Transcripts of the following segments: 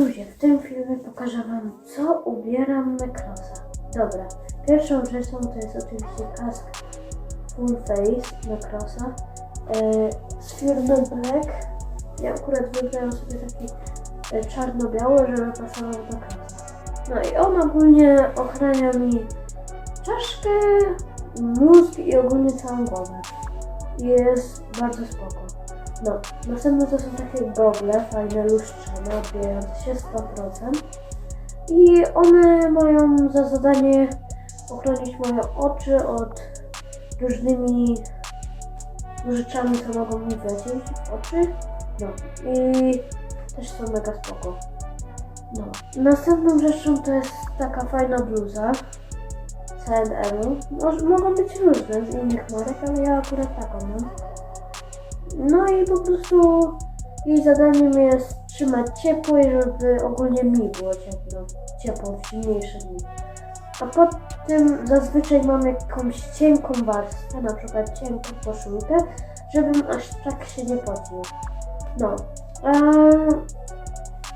Ludzie, w tym filmie pokażę wam, co ubieram Necrosa. Dobra, pierwszą rzeczą to jest oczywiście kask Full Face Necrosa e, z firmy Black. Ja akurat wybrałem sobie taki e, czarno-biały, żeby pasował do Necrosa. No i on ogólnie ochrania mi czaszkę, mózg i ogólnie całą głowę. Jest bardzo spoko. No, następne to są takie gogle, fajne, lustrzane, odbijające się 100%. I one mają za zadanie ochronić moje oczy od różnymi rzeczami, co mogą mi wlecieć w oczy. No, i też są mega spoko. No. Następną rzeczą to jest taka fajna bluza. Moż- Mogą być różne z innych marek, ale ja akurat taką mam. No i po prostu jej zadaniem jest trzymać ciepło i żeby ogólnie mi było ciepło, ciepło w zimniejsze dni. A po tym zazwyczaj mam jakąś cienką warstwę, na przykład cienką koszulkę, żebym aż tak się nie pocił. No. A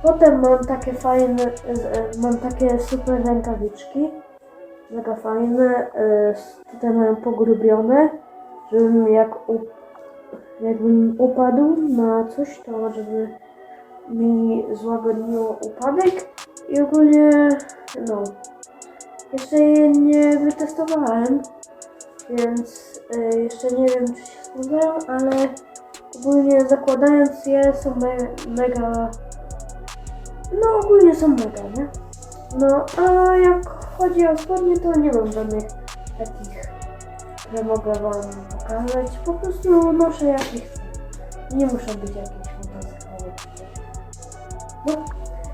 potem mam takie fajne, z- mam takie super rękawiczki, mega fajne, e, tutaj mają pogrubione, żebym jak up, jakbym upadł na coś, to żeby mi złagodniło upadek i ogólnie, no, jeszcze je nie wytestowałem, więc e, jeszcze nie wiem, czy się sprawdzają, ale ogólnie zakładając je są me mega, no ogólnie są mega, nie? No, a jak chodzi o spodnie, to nie mam żadnych takich, które mogę wam pokazać. Po prostu noszę jakie. Nie muszą być jakieś fantastykowe. No,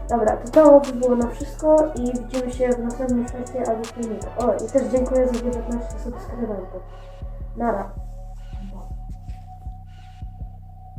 dobra, to to by było na wszystko i widzimy się w następnym świecie albo filmiku. O, i też dziękuję za 19 subskrybentów. Nara.